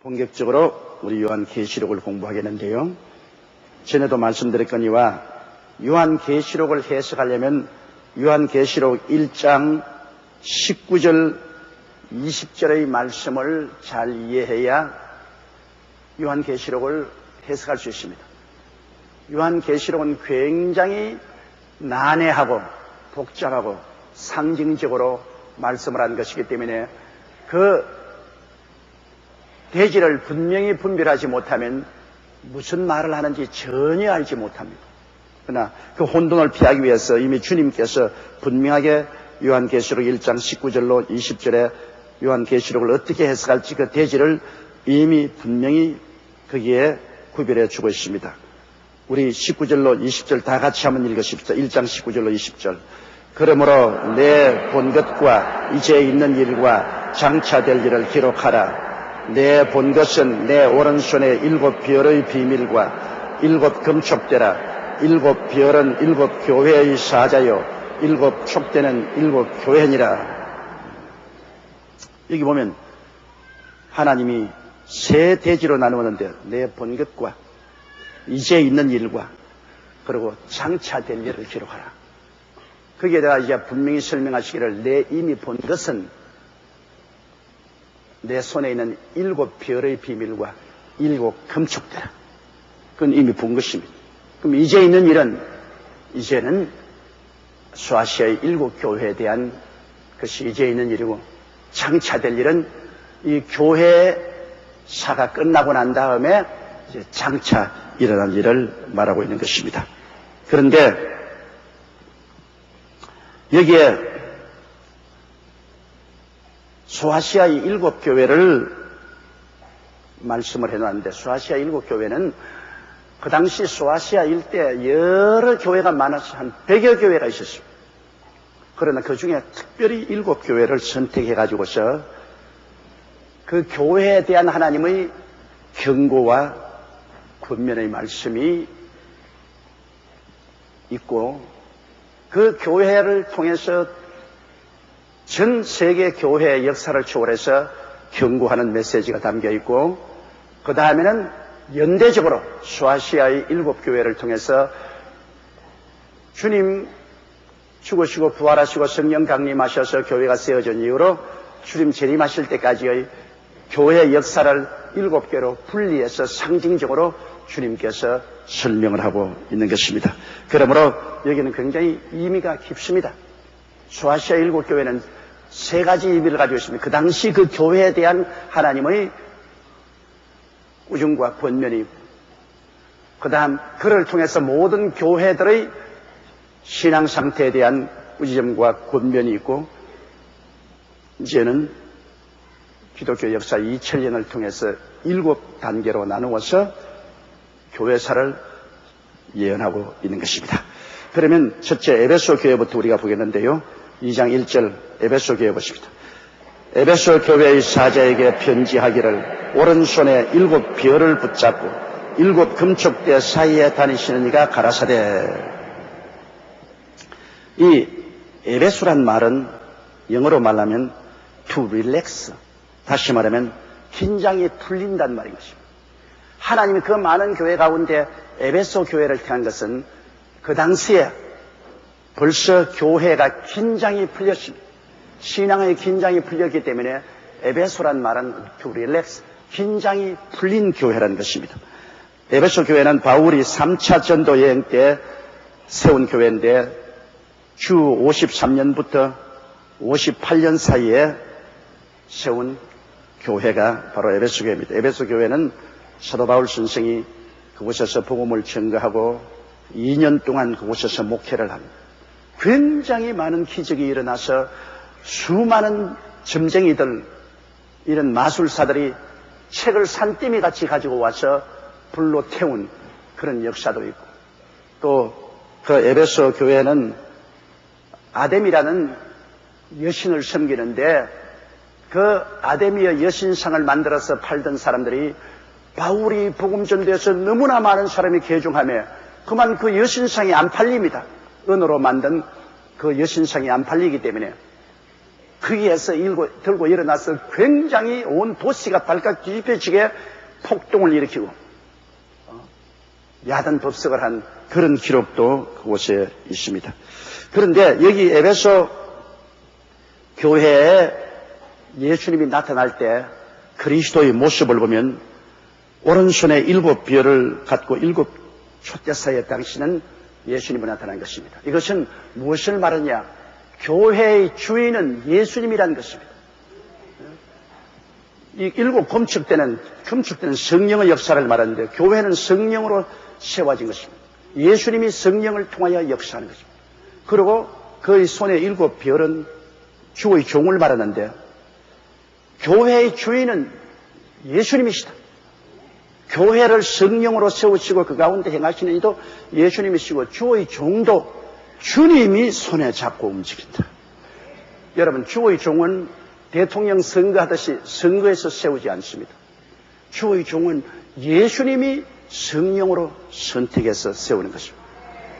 본격적으로 우리 요한계시록을 공부하겠는데요. 전에도 말씀드렸거니와 요한계시록을 해석하려면 요한계시록 1장 19절 20절의 말씀을 잘 이해해야 요한계시록을 해석할 수 있습니다. 요한계시록은 굉장히 난해하고 복잡하고 상징적으로 말씀을 한 것이기 때문에 그 대지를 분명히 분별하지 못하면 무슨 말을 하는지 전혀 알지 못합니다. 그러나 그 혼돈을 피하기 위해서 이미 주님께서 분명하게 요한계시록 1장 19절로 20절에 요한계시록을 어떻게 해석할지 그 대지를 이미 분명히 거기에 구별해 주고 있습니다. 우리 19절로 20절 다 같이 한번 읽으십시오. 1장 19절로 20절. 그러므로 내 본 것과 이제 있는 일과 장차 될 일을 기록하라. 내 본 것은 내 오른손에 일곱 별의 비밀과 일곱 금촉대라. 일곱 별은 일곱 교회의 사자요. 일곱 촉대는 일곱 교회니라. 여기 보면 하나님이 세 대지로 나누었는데 내 본 것과 이제 있는 일과 그리고 장차 될 일을 기록하라. 거기에다가 이제 분명히 설명하시기를 내 이미 본 것은 내 손에 있는 일곱 별의 비밀과 일곱 금축대라. 그건 이미 본 것입니다. 그럼 이제 있는 일은 이제는 수아시아의 일곱 교회에 대한 것이 이제 있는 일이고 장차될 일은 이 교회 사가 끝나고 난 다음에 이제 장차 일어날 일을 말하고 있는 것입니다. 그런데 여기에 소아시아의 일곱 교회를 말씀을 해놨는데 소아시아 일곱 교회는 그 당시 소아시아 일대 여러 교회가 많아서 한 100여 교회가 있었습니다. 그러나 그 중에 특별히 일곱 교회를 선택해 가지고서 그 교회에 대한 하나님의 경고와 권면의 말씀이 있고 그 교회를 통해서 전 세계 교회의 역사를 초월해서 경고하는 메시지가 담겨 있고 그 다음에는 연대적으로 수아시아의 일곱 교회를 통해서 주님 죽으시고 부활하시고 성령 강림하셔서 교회가 세워진 이후로 주님 재림하실 때까지의 교회 역사를 일곱 개로 분리해서 상징적으로 주님께서 설명을 하고 있는 것입니다. 그러므로 여기는 굉장히 의미가 깊습니다. 수아시아 일곱 교회는 세 가지 의미를 가지고 있습니다. 그 당시 그 교회에 대한 하나님의 우중과 권면이 그 다음 그를 통해서 모든 교회들의 신앙 상태에 대한 우지점과 권면이 있고 이제는 기독교 역사 2000년을 통해서 일곱 단계로 나누어서 교회사를 예언하고 있는 것입니다. 그러면 첫째 에베소 교회부터 우리가 보겠는데요. 2장 1절 에베소 교회 보십니다. 에베소 교회의 사자에게 편지하기를 오른손에 일곱 별을 붙잡고 일곱 금촉대 사이에 다니시는 이가 가라사대 이 에베소란 말은 영어로 말하면 to relax 다시 말하면 긴장이 풀린단 말인 것입니다. 하나님이 그 많은 교회 가운데 에베소 교회를 택한 것은 그 당시에 벌써 교회가 긴장이 풀렸습니다. 신앙의 긴장이 풀렸기 때문에 에베소란 말은 to relax, 긴장이 풀린 교회라는 것입니다. 에베소 교회는 바울이 3차 전도 여행 때 세운 교회인데 주 53년부터 58년 사이에 세운 교회가 바로 에베소 교회입니다. 에베소 교회는 사도 바울 선생이 그곳에서 복음을 증거하고 2년 동안 그곳에서 목회를 합니다. 굉장히 많은 기적이 일어나서 수많은 점쟁이들, 이런 마술사들이 책을 산더미 같이 가지고 와서 불로 태운 그런 역사도 있고 또 그 에베소 교회는 아뎀이라는 여신을 섬기는데 그 아데미의 여신상을 만들어서 팔던 사람들이 바울이 복음 전도에서 너무나 많은 사람이 개종하며 그만 그 여신상이 안 팔립니다. 은으로 만든 그 여신상이 안 팔리기 때문에 거기에서 일고, 들고 일어나서 굉장히 온 도시가 발칵 뒤집혀지게 폭동을 일으키고 어, 야단 법석을 한 그런 기록도 그곳에 있습니다. 그런데 여기 에베소 교회에 예수님이 나타날 때 그리스도의 모습을 보면 오른손에 일곱 별을 갖고 일곱 초대사의 당신은 예수님이 나타난 것입니다. 이것은 무엇을 말하냐? 교회의 주인은 예수님이라는 것입니다. 이 일곱 검축되는 검축되는 성령의 역사를 말하는데 교회는 성령으로 세워진 것입니다. 예수님이 성령을 통하여 역사하는 것입니다. 그리고 그의 손에 일곱 별은 주의 종을 말하는데 교회의 주인은 예수님이시다. 교회를 성령으로 세우시고 그 가운데 행하시는 이도 예수님이시고 주의 종도 주님이 손에 잡고 움직인다. 여러분 주의 종은 대통령 선거하듯이 선거에서 세우지 않습니다. 주의 종은 예수님이 성령으로 선택해서 세우는 것입니다.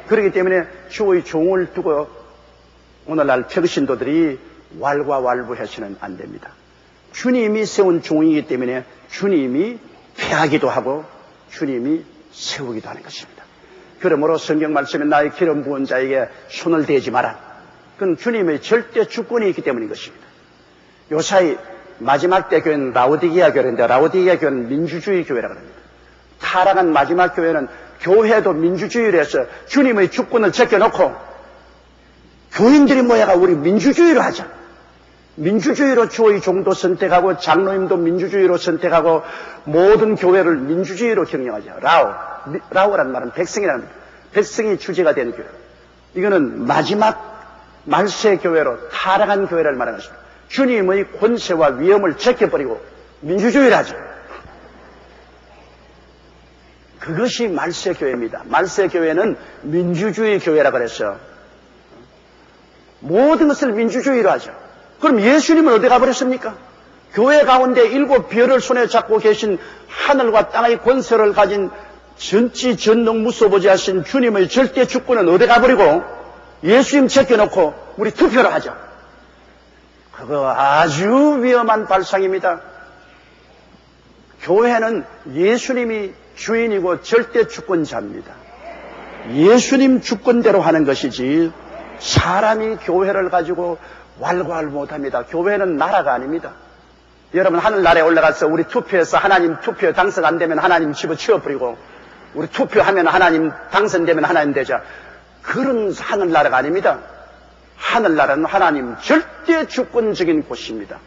그렇기 때문에 주의 종을 두고 오늘날 평신도들이 왈과 왈부해서는 안 됩니다. 주님이 세운 종이기 때문에 주님이 패하기도 하고 주님이 세우기도 하는 것입니다. 그러므로 성경 말씀에 나의 기름 부은 자에게 손을 대지 마라. 그건 주님의 절대 주권이 있기 때문인 것입니다. 요사이 마지막 때 교회는 라오디기아 교회인데 라오디기아 교회는 민주주의 교회라고 합니다. 타락한 마지막 교회는 교회도 민주주의로 해서 주님의 주권을 제껴놓고 교인들이 모여가 우리 민주주의로 하자. 민주주의로 주의 종도 선택하고 장로님도 민주주의로 선택하고 모든 교회를 민주주의로 경영하죠. 라오. 라오라는 말은 백성이라는 겁니다. 백성이 주제가 된 교회. 이거는 마지막 말세 교회로 타락한 교회를 말하는 것입니다. 주님의 권세와 위엄을 제껴버리고 민주주의를 하죠. 그것이 말세 교회입니다. 말세 교회는 민주주의 교회라고 그랬어요. 모든 것을 민주주의로 하죠. 그럼 예수님은 어디 가버렸습니까? 교회 가운데 일곱 별을 손에 잡고 계신 하늘과 땅의 권세를 가진 전지 전능 무소보지 하신 주님의 절대 주권은 어디 가버리고 예수님 제껴놓고 우리 투표를 하죠. 그거 아주 위험한 발상입니다. 교회는 예수님이 주인이고 절대 주권자입니다. 예수님 주권대로 하는 것이지 사람이 교회를 가지고 왈과할 못합니다. 교회는 나라가 아닙니다. 여러분 하늘나라에 올라가서 우리 투표해서 하나님 투표 당선 안 되면 하나님 집어치워버리고 우리 투표하면 하나님 당선되면 하나님 되자. 그런 하늘나라가 아닙니다. 하늘나라는 하나님 절대 주권적인 곳입니다.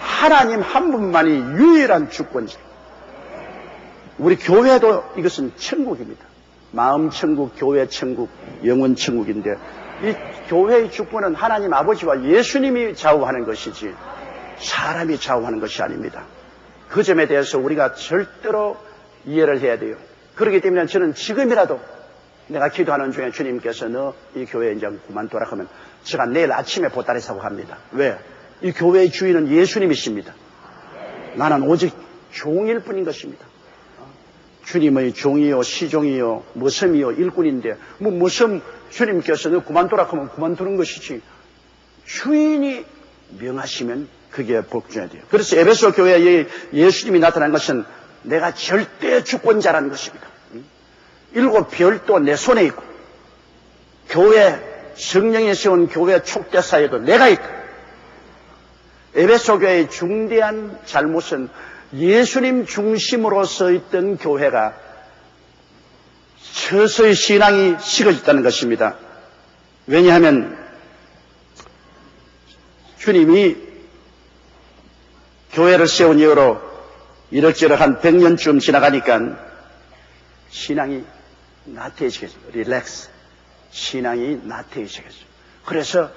하나님 한 분만이 유일한 주권자. 우리 교회도 이것은 천국입니다. 마음 천국, 교회 천국, 영원 천국인데 이 교회의 주권은 하나님 아버지와 예수님이 좌우하는 것이지 사람이 좌우하는 것이 아닙니다. 그 점에 대해서 우리가 절대로 이해를 해야 돼요. 그렇기 때문에 저는 지금이라도 내가 기도하는 중에 주님께서 너 이 교회 이제 그만둬라 하면 제가 내일 아침에 보따리 사고 합니다. 왜? 이 교회의 주인은 예수님이십니다. 나는 오직 종일 뿐인 것입니다. 주님의 종이요, 시종이요, 무섬이요, 일꾼인데, 뭐, 무섬 주님께서 너 그만두라 하면 그만두는 것이지. 주인이 명하시면 그게 복종해야 돼요. 그래서 에베소 교회에 예수님이 나타난 것은 내가 절대 주권자라는 것입니다. 일곱 별도 내 손에 있고, 교회, 성령이 세운 교회 촉대사에도 내가 있고, 에베소 교회의 중대한 잘못은 예수님 중심으로서 있던 교회가 서서히 신앙이 식어졌다는 것입니다. 왜냐하면 주님이 교회를 세운 이후로 이럭저럭 한 100년쯤 지나가니까 신앙이 나태해지겠죠. 릴렉스. 신앙이 나태해지겠죠. 그래서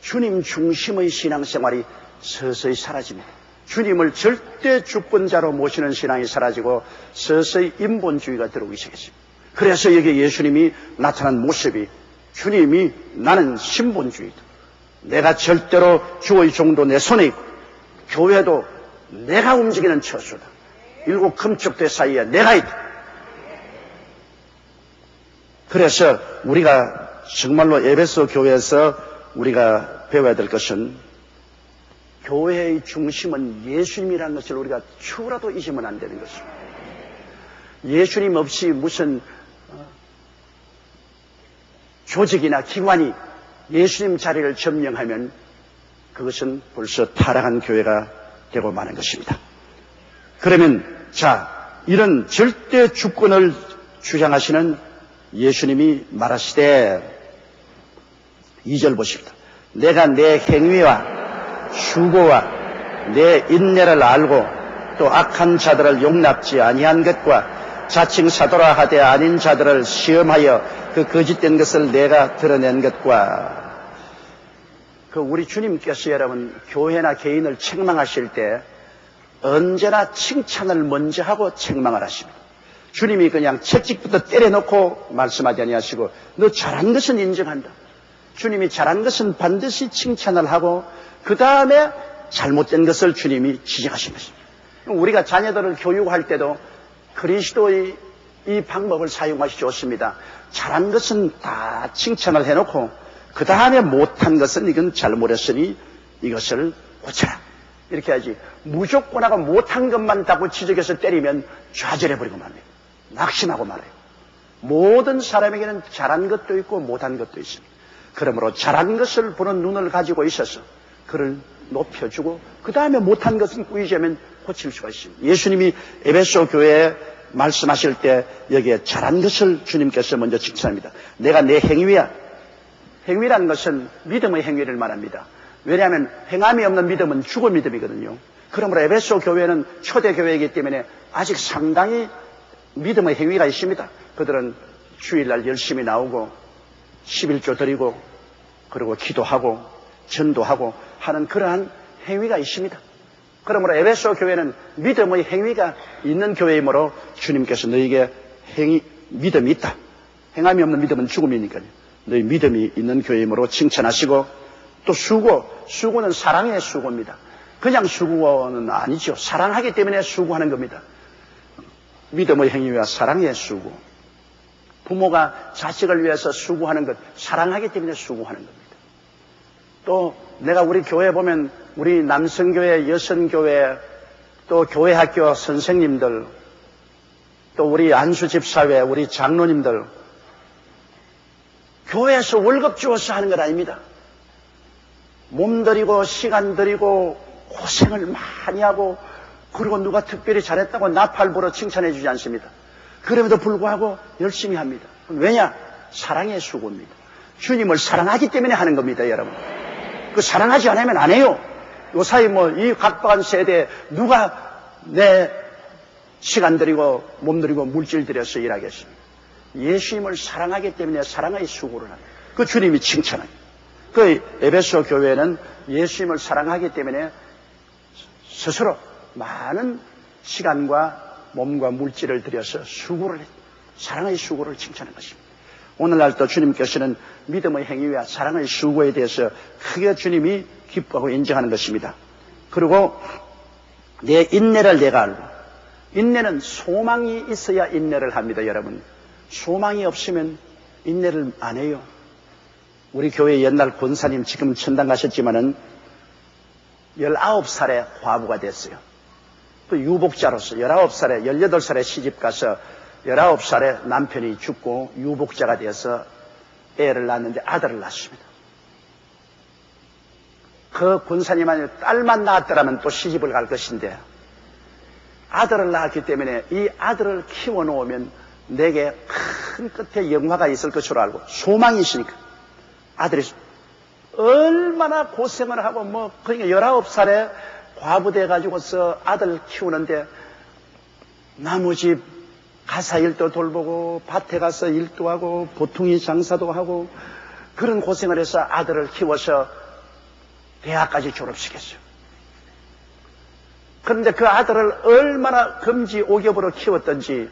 주님 중심의 신앙생활이 서서히 사라집니다. 주님을 절대 주권자로 모시는 신앙이 사라지고 서서히 인본주의가 들어오기 시작했습니다. 그래서 여기 예수님이 나타난 모습이 주님이 나는 신본주의다. 내가 절대로 주의 종도 내 손에 있고 교회도 내가 움직이는 처수다. 일곱 금축대 사이에 내가 있다. 그래서 우리가 정말로 에베소 교회에서 우리가 배워야 될 것은 교회의 중심은 예수님이라는 것을 우리가 추라도 잊으면 안 되는 것입니다. 예수님 없이 무슨 어, 조직이나 기관이 예수님 자리를 점령하면 그것은 벌써 타락한 교회가 되고 마는 것입니다. 그러면 자 이런 절대 주권을 주장하시는 예수님이 말하시되 2절 보십니다. 내가 내 행위와 수고와 내 인내를 알고 또 악한 자들을 용납지 아니한 것과 자칭 사도라 하되 아닌 자들을 시험하여 그 거짓된 것을 내가 드러낸 것과 그 우리 주님께서 여러분 교회나 개인을 책망하실 때 언제나 칭찬을 먼저 하고 책망을 하십니다. 주님이 그냥 채찍부터 때려놓고 말씀하지 아니하시고 너 잘한 것은 인정한다. 주님이 잘한 것은 반드시 칭찬을 하고 그 다음에 잘못된 것을 주님이 지적하신 것입니다. 우리가 자녀들을 교육할 때도 그리스도의 이 방법을 사용하시 좋습니다. 잘한 것은 다 칭찬을 해놓고 그 다음에 못한 것은 이건 잘못했으니 이것을 고쳐라. 이렇게 하지. 무조건 하고 못한 것만 다고 지적해서 때리면 좌절해버리고 말해요. 낙심하고 말해요. 모든 사람에게는 잘한 것도 있고 못한 것도 있습니다. 그러므로 잘한 것을 보는 눈을 가지고 있어서 그를 높여주고 그 다음에 못한 것은 꾸이자면 고칠 수가 있습니다. 예수님이 에베소 교회에 말씀하실 때 여기에 잘한 것을 주님께서 먼저 칭찬합니다. 내가 내 행위야. 행위라는 것은 믿음의 행위를 말합니다. 왜냐하면 행함이 없는 믿음은 죽은 믿음이거든요. 그러므로 에베소 교회는 초대 교회이기 때문에 아직 상당히 믿음의 행위가 있습니다. 그들은 주일날 열심히 나오고 11조 드리고 그리고 기도하고 전도하고 하는 그러한 행위가 있습니다. 그러므로 에베소 교회는 믿음의 행위가 있는 교회이므로 주님께서 너에게 행위, 믿음이 있다. 행함이 없는 믿음은 죽음이니까요. 너희 믿음이 있는 교회이므로 칭찬하시고 또 수고, 수고는 사랑의 수고입니다. 그냥 수고는 아니죠. 사랑하기 때문에 수고하는 겁니다. 믿음의 행위와 사랑의 수고. 부모가 자식을 위해서 수고하는 것, 사랑하기 때문에 수고하는 겁니다. 또 내가 우리 교회 보면 우리 남성교회, 여성교회, 또 교회학교 선생님들, 또 우리 안수집사회, 우리 장로님들, 교회에서 월급 주어서 하는 것 아닙니다. 몸 들이고 시간 들이고 고생을 많이 하고 그리고 누가 특별히 잘했다고 나팔 불어 칭찬해 주지 않습니다. 그럼에도 불구하고 열심히 합니다. 왜냐? 사랑의 수고입니다. 주님을 사랑하기 때문에 하는 겁니다, 여러분. 그 사랑하지 않으면 안 해요. 요 사이 뭐 이 각박한 세대에 누가 내 시간 들이고 몸 들이고 물질 들여서 일하겠습니까? 예수님을 사랑하기 때문에 사랑의 수고를 합니다. 그 주님이 칭찬합니다. 그 에베소 교회는 예수님을 사랑하기 때문에 스스로 많은 시간과 몸과 물질을 들여서 수고를 사랑의 수고를 칭찬한 것입니다. 오늘날도 주님께서는 믿음의 행위와 사랑의 수고에 대해서 크게 주님이 기뻐하고 인정하는 것입니다. 그리고 내 인내를 내가 알고 인내는 소망이 있어야 인내를 합니다, 여러분. 소망이 없으면 인내를 안 해요. 우리 교회 옛날 권사님 지금 천당 가셨지만은 19살에 과부가 됐어요. 또 유복자로서 19살에 18살에 시집 가서 19살에 남편이 죽고 유복자가 되어서 애를 낳았는데 아들을 낳습니다. 그 군사님한테 딸만 낳았더라면 또 시집을 갈 것인데 아들을 낳았기 때문에 이 아들을 키워놓으면 내게 큰 끝에 영화가 있을 것으로 알고 소망이 있으니까 아들이 얼마나 고생을 하고 뭐 그러니까 19살에 과부돼 가지고서 아들 키우는데 나머지 가사 일도 돌보고 밭에 가서 일도 하고 보통이 장사도 하고 그런 고생을 해서 아들을 키워서 대학까지 졸업시켰어요. 그런데 그 아들을 얼마나 금지 오겹으로 키웠던지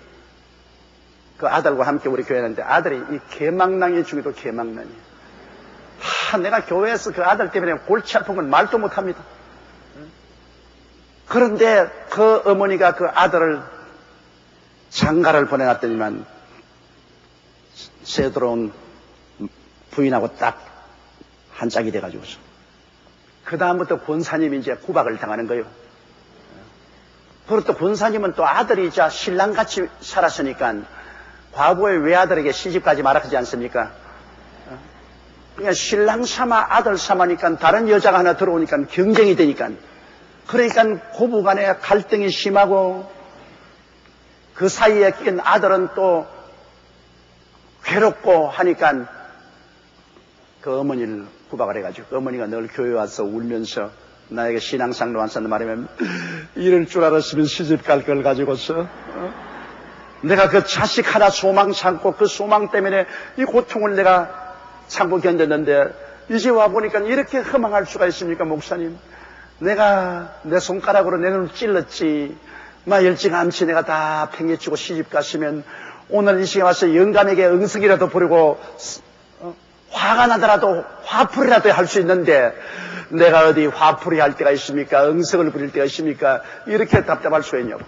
그 아들과 함께 우리 교회 했는데 아들이 이 개망낭이 중에도 개망낭이에요. 하, 내가 교회에서 그 아들 때문에 골치 아픈 건 말도 못합니다. 그런데 그 어머니가 그 아들을 장가를 보내놨더니만 새 들어온 부인하고 딱 한 짝이 돼가지고서 그 다음부터 권사님이 이제 구박을 당하는 거예요. 그리고 또 권사님은 또 아들이자 신랑같이 살았으니까 과부의 외아들에게 시집가지 말아하지 않습니까? 그러니까 신랑 삼아 아들 삼아니까 다른 여자가 하나 들어오니까 경쟁이 되니까 그러니까 고부 간에 갈등이 심하고 그 사이에 낀 아들은 또 괴롭고 하니까 그 어머니를 구박을 해가지고 어머니가 늘 교회 와서 울면서 나에게 신앙상로 왔었는 말이면 이럴 줄 알았으면 시집 갈 걸 가지고서 어? 내가 그 자식 하나 소망 참고 그 소망 때문에 이 고통을 내가 참고 견뎠는데 이제 와 보니까 이렇게 허망할 수가 있습니까 목사님 내가 내 손가락으로 내 눈을 찔렀지 마 일찌감치 내가 다 팽개치고 시집 갔으면 오늘 이 시간에 와서 영감에게 응석이라도 부르고 어? 화가 나더라도 화풀이라도 할 수 있는데 내가 어디 화풀이 할 때가 있습니까? 응석을 부릴 때가 있습니까? 이렇게 답답할 수 있냐고.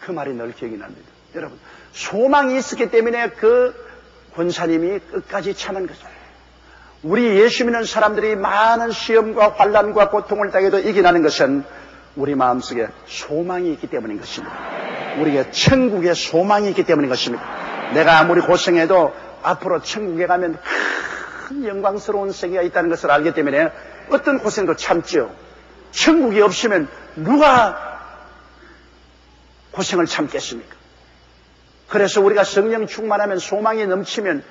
그 말이 늘 기억이 납니다. 여러분, 소망이 있었기 때문에 그 권사님이 끝까지 참은 거죠. 우리 예수 믿는 사람들이 많은 시험과 환란과 고통을 당해도 이겨나는 것은 우리 마음속에 소망이 있기 때문인 것입니다. 우리가 천국에 소망이 있기 때문인 것입니다. 내가 아무리 고생해도 앞으로 천국에 가면 큰 영광스러운 세계가 있다는 것을 알기 때문에 어떤 고생도 참죠. 천국이 없으면 누가 고생을 참겠습니까? 그래서 우리가 성령 충만하면 소망이 넘치면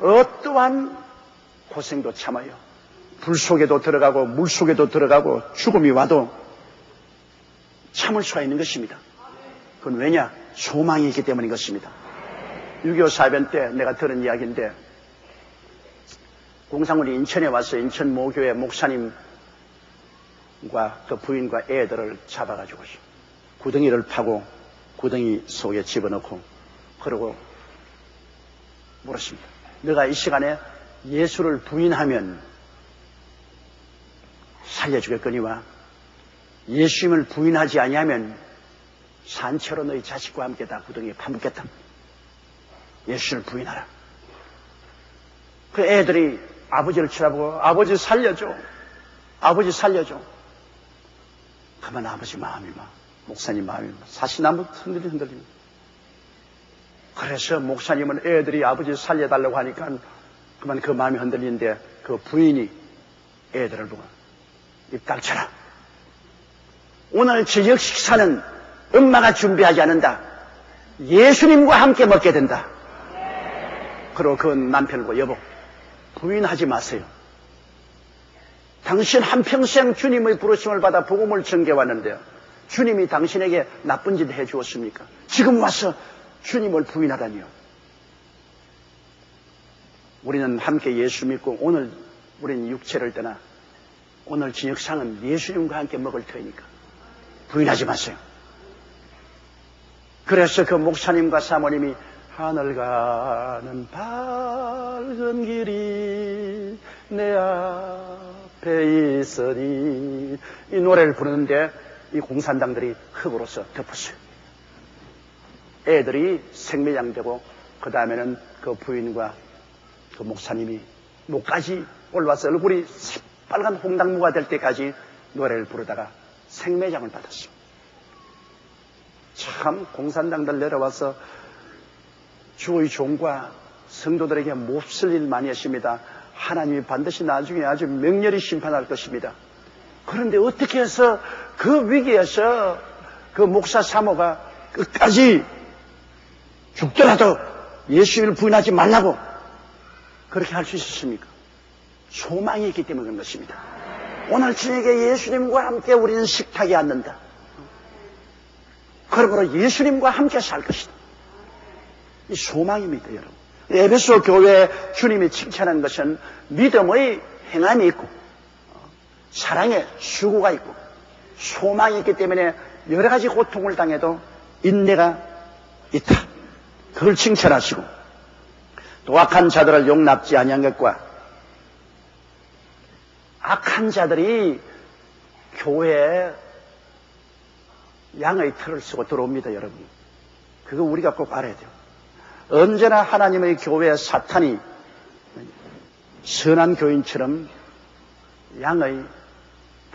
어떠한 고생도 참아요. 불 속에도 들어가고 물 속에도 들어가고 죽음이 와도 참을 수가 있는 것입니다. 그건 왜냐? 소망이 있기 때문인 것입니다. 6.25 사변 때 내가 들은 이야기인데 공상훈이 인천에 와서 인천 모교회 목사님과 그 부인과 애들을 잡아가지고 구덩이를 파고 구덩이 속에 집어넣고 그러고 물었습니다. 너가 이 시간에 예수를 부인하면 살려주겠거니와 예수님을 부인하지 아니하면 산채로 너희 자식과 함께 다 구덩이에 파묻겠다. 예수를 부인하라. 그 애들이 아버지를 쳐다보고 아버지 살려줘. 아버지 살려줘. 그만 아버지 마음이 막 목사님 마음이 막 사시나무 흔들리 흔들립니다. 그래서 목사님은 애들이 아버지 살려달라고 하니까 그만 그 마음이 흔들리는데 그 부인이 애들을 보고 입 닥쳐라. 오늘 저녁 식사는 엄마가 준비하지 않는다. 예수님과 함께 먹게 된다. 그리고 그 보고 여보 부인하지 마세요. 당신 한평생 주님의 부르심을 받아 복음을 전개왔는데요. 주님이 당신에게 나쁜 짓 해주었습니까? 지금 와서 주님을 부인하다니요. 우리는 함께 예수 믿고 오늘 우리는 육체를 떠나 오늘 저녁상은 예수님과 함께 먹을 터이니까 부인하지 마세요. 그래서 그 목사님과 사모님이 하늘 가는 밝은 길이 내 앞에 있으니 이 노래를 부르는데 이 공산당들이 흙으로서 덮었어요. 애들이 생매장되고 그 다음에는 그 부인과 그 목사님이 목까지 올라와서 얼굴이 새빨간 홍당무가 될 때까지 노래를 부르다가 생매장을 받았어요. 참 공산당들 내려와서 주의 종과 성도들에게 몹쓸 일 많이 했습니다. 하나님이 반드시 나중에 아주 명렬히 심판할 것입니다. 그런데 어떻게 해서 그 위기에서 그 목사 사모가 끝까지 죽더라도 예수님을 부인하지 말라고 그렇게 할 수 있었습니까? 소망이 있기 때문에 그런 것입니다. 오늘 저녁에 예수님과 함께 우리는 식탁에 앉는다. 그러므로 예수님과 함께 살 것이다. 이 소망입니다, 여러분. 에베소 교회 주님이 칭찬한 것은 믿음의 행함이 있고 사랑의 수고가 있고 소망이 있기 때문에 여러 가지 고통을 당해도 인내가 있다. 그걸 칭찬하시고 또 악한 자들을 용납지 아니한 것과 악한 자들이 교회에 양의 틀을 쓰고 들어옵니다, 여러분. 그거 우리가 꼭 알아야 돼요. 언제나 하나님의 교회 사탄이 선한 교인처럼 양의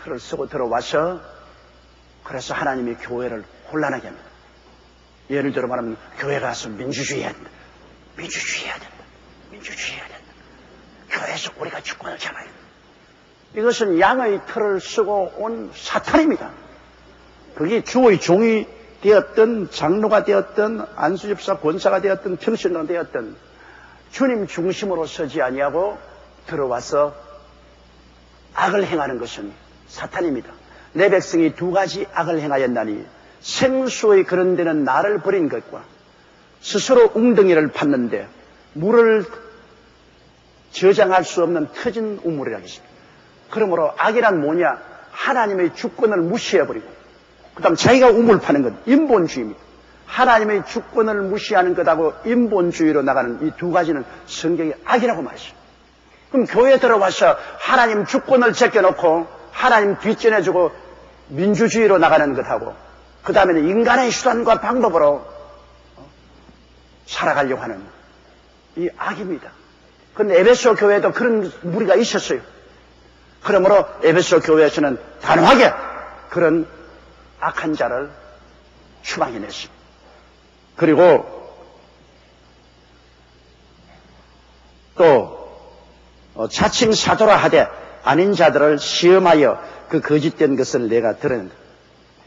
틀을 쓰고 들어와서 그래서 하나님이 교회를 혼란하게 합니다. 예를 들어 말하면 교회 가서 민주주의 해야 된다. 민주주의 해야 된다. 민주주의 해야 된다. 교회에서 우리가 주권을 잡아야 된다. 이것은 양의 틀을 쓰고 온 사탄입니다. 그게 주의 종이 되었던 장로가 되었던 안수집사 권사가 되었던 평신도가 되었던 주님 중심으로 서지 아니하고 들어와서 악을 행하는 것은 사탄입니다. 내 백성이 두 가지 악을 행하였나니 생수의 그런 데는 나를 버린 것과 스스로 웅덩이를 팠는데 물을 저장할 수 없는 터진 우물이라 했습니다. 그러므로 악이란 뭐냐? 하나님의 주권을 무시해버리고 그 다음 자기가 우물 파는 것 인본주의입니다. 하나님의 주권을 무시하는 것하고 인본주의로 나가는 이 두 가지는 성경의 악이라고 말했습니다. 그럼 교회에 들어와서 하나님 주권을 제껴놓고 하나님 뒷전해주고 민주주의로 나가는 것하고 그 다음에는 인간의 수단과 방법으로 살아가려고 하는 이 악입니다. 그런데 에베소 교회에도 그런 무리가 있었어요. 그러므로 에베소 교회에서는 단호하게 그런 악한 자를 추방해냈습니다. 그리고 또 어, 자칭 사도라 하되 아닌 자들을 시험하여 그 거짓된 것을 내가 들었는다.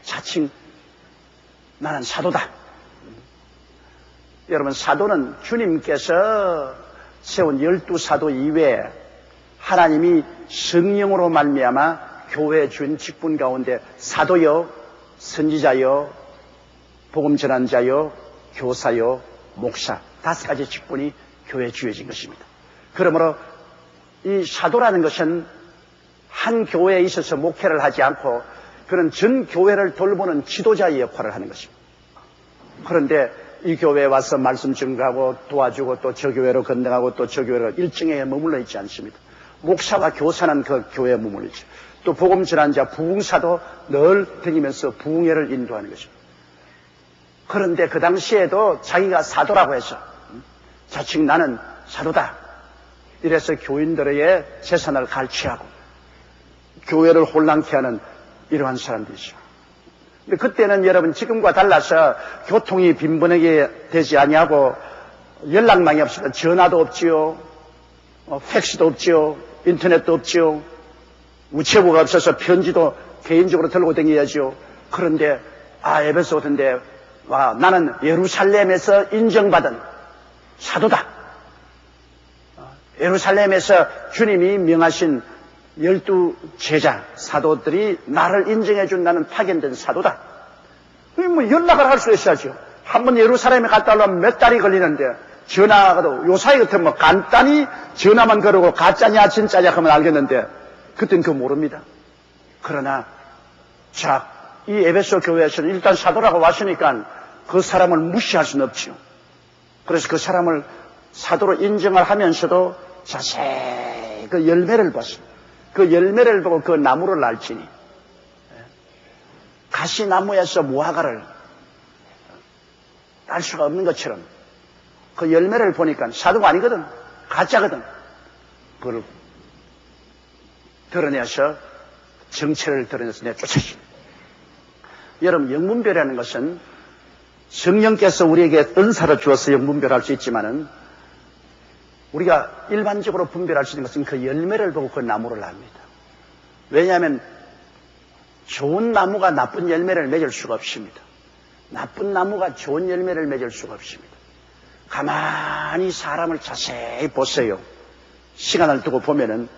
자칭 나는 사도다. 여러분 사도는 주님께서 세운 열두 사도 이외에 하나님이 성령으로 말미암아 교회 준 직분 가운데 사도여, 선지자여, 복음 전환자여, 교사여, 목사 다섯 가지 직분이 교회에 주어진 것입니다. 그러므로 이 사도라는 것은 한 교회에 있어서 목회를 하지 않고 그런 전 교회를 돌보는 지도자의 역할을 하는 것입니다. 그런데 이 교회에 와서 말씀 증거하고 도와주고 또 저 교회로 건너가고 또 저 교회로 일정에 머물러 있지 않습니다. 목사와 교사는 그 교회에 있죠. 또 복음 전환자 부흥사도 늘 다니면서 부흥회를 인도하는 것입니다. 그런데 그 당시에도 자기가 사도라고 해서 자칭 나는 사도다. 이래서 교인들의 재산을 갈취하고 교회를 혼란케 하는 이러한 사람들이죠. 근데 그때는 여러분 지금과 달라서 교통이 빈번하게 되지 아니하고 연락망이 없으면 전화도 없지요. 어, 팩스도 없지요. 인터넷도 없지요. 우체부가 없어서 편지도 개인적으로 들고 다녀야죠. 그런데 아 에베소 같은데 와 나는 예루살렘에서 인정받은 사도다. 예루살렘에서 주님이 명하신 열두 제자 사도들이 나를 인정해 준다는 파견된 사도다. 뭐 연락을 할 수 있어야죠. 한 번 예루살렘에 갔다 오려면 몇 달이 걸리는데 전화가도 요 사이 같으면 뭐 간단히 전화만 걸고 가짜냐 진짜냐 하면 알겠는데 그땐 그거 모릅니다. 그러나 자, 이 에베소 교회에서는 일단 사도라고 왔으니까 그 사람을 무시할 수는 없지요. 그래서 그 사람을 사도로 인정을 하면서도 자세히 그 열매를 봤습니다. 그 열매를 보고 그 나무를 날지니 가시나무에서 무화과를 딸 수가 없는 것처럼 그 열매를 보니까 사도가 아니거든. 가짜거든. 그걸 드러내서 정체를 드러내서 내쫓았습니다. 여러분 영문별이라는 것은 성령께서 우리에게 은사를 주어서 영분별할 수 있지만은 우리가 일반적으로 분별할 수 있는 것은 그 열매를 보고 그 나무를 압니다. 왜냐하면 좋은 나무가 나쁜 열매를 맺을 수가 없습니다. 나쁜 나무가 좋은 열매를 맺을 수가 없습니다. 가만히 사람을 자세히 보세요. 시간을 두고 보면은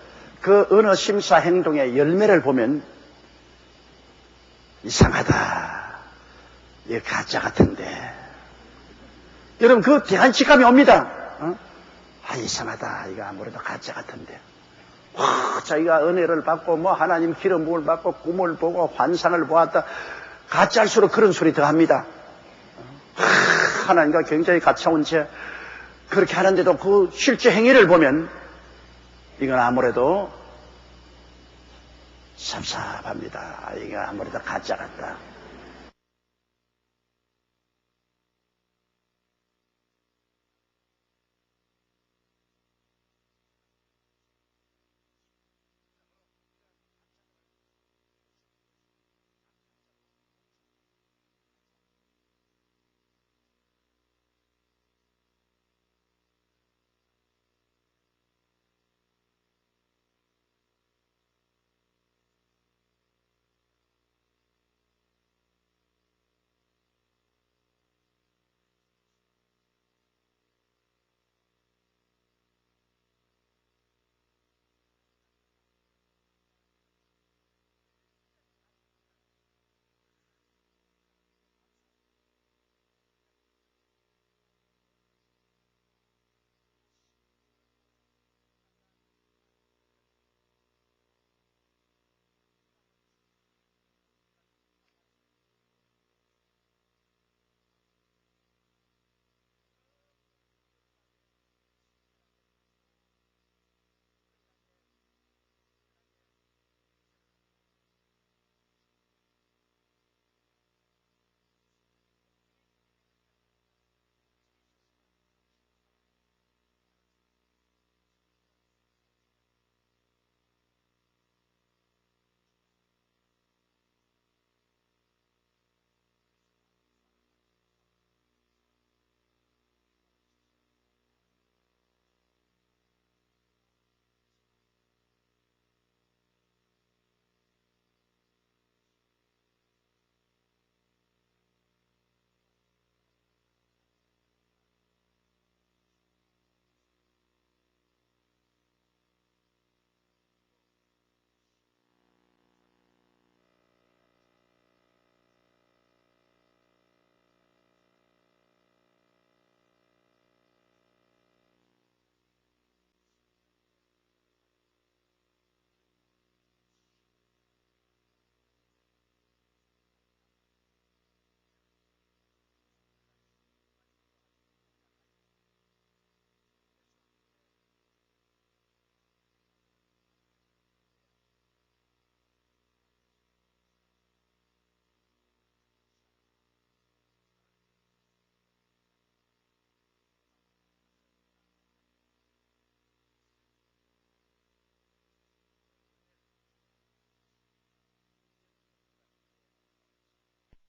그 어느 심사 행동의 열매를 보면 이상하다. 이게 가짜 같은데. 여러분 그 대한 직감이 옵니다. 어? 아, 이상하다. 이거 아무래도 가짜 같은데. 와, 자기가 은혜를 받고, 뭐, 하나님 기름 부을 받고, 꿈을 보고, 환상을 보았다. 가짜일수록 그런 소리 더 합니다. 하, 하나님과 굉장히 가차운 채 그렇게 하는데도 그 실제 행위를 보면 이건 아무래도 섭섭합니다. 이거 아무래도 가짜 같다.